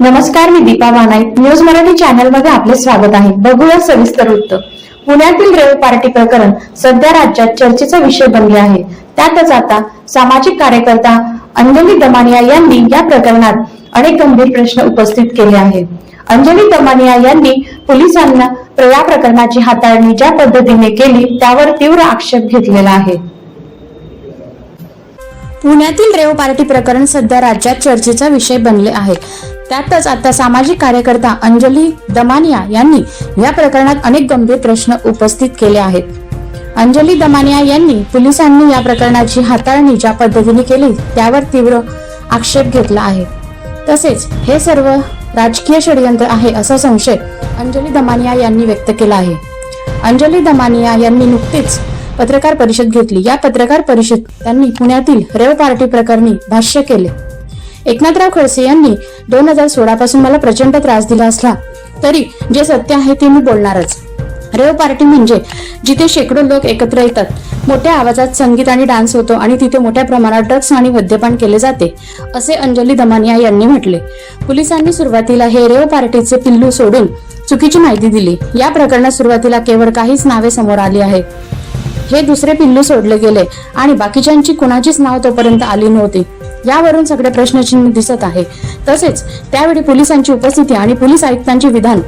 नमस्कार मी दीपा बानाई न्यूज मराठी चॅनलमध्ये आपले स्वागत आहे. बघूया सविस्तर वृत्त. पुण्यातील रेव पार्टी प्रकरण सध्या राज्यात चर्चेचा विषय बनले आहे. त्यातच आता सामाजिक कार्यकर्ता अंजली दमानिया यांनी या प्रकरणात अनेक गंभीर प्रश्न उपस्थित केले आहेत. अंजली दमानिया यांनी पोलिसांना या प्रकरणाची हाताळणी ज्या पद्धतीने केली त्यावर तीव्र आक्षेप घेतलेला आहे. पुण्यातील रेव पार्टी प्रकरण सध्या राज्यात चर्चेचा विषय बनले आहे. त्यातच आता सामाजिक कार्यकर्ता अंजली दमानिया यांनी या प्रकरणात अनेक गंभीर प्रश्न उपस्थित केले आहेत. अंजली दमानिया यांनी पोलिसांनी या प्रकरणाची हाताळणी ज्या पद्धतीने केली त्यावर तीव्र आक्षेप घेतला आहे. तसेच हे सर्व राजकीय षडयंत्र आहे असा संशय अंजली दमानिया यांनी व्यक्त केला आहे. अंजली दमानिया यांनी नुकतीच पत्रकार परिषद घेतली. या पत्रकार परिषद त्यांनी पुण्यातील रेव पार्टी प्रकरणी भाष्य केले. एकनाथराव खडसे यांनी दोन हजार सोळा पासून मला प्रचंड त्रास दिला असला तरी जे सत्य आहे ते मी बोलणारच. रेव पार्टी म्हणजे जिथे शेकडो लोक एकत्र येतात. मोठ्या आवाजात संगीत आणि डान्स होतो आणि तिथे मोठ्या प्रमाणात ड्रग्स आणि मद्यपान केले जाते असे अंजली दमानिया यांनी म्हटले. पोलिसांनी सुरुवातीला हे रेव पार्टीचे पिल्लू सोडून चुकीची माहिती दिली. या प्रकरणात सुरुवातीला केवळ काहीच नावे समोर आली आहेत हे दुसरे पिल्लू सोडले गेले आणि बाकीच्यांची कुणाचीच नाव तोपर्यंत आली नव्हती. यावरून सगळे प्रश्नचिन्ह दिसत आहे. तसेच त्यावेळी पोलिसांची उपस्थिती आणि पोलीस आयुक्तांचे विधान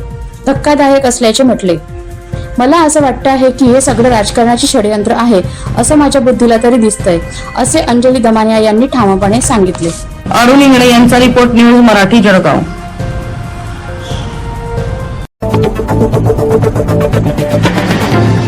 धक्कादायक असल्याचे म्हटले. मला असं वाटतं आहे की हे सगळं राजकारणाचे षडयंत्र आहे असं माझ्या बुद्धीला तरी दिसतंय असे अंजली दमानिया यांनी ठामपणे सांगितले अरुण इंगळे यांचा report news Marathi Jalgaon Thank you.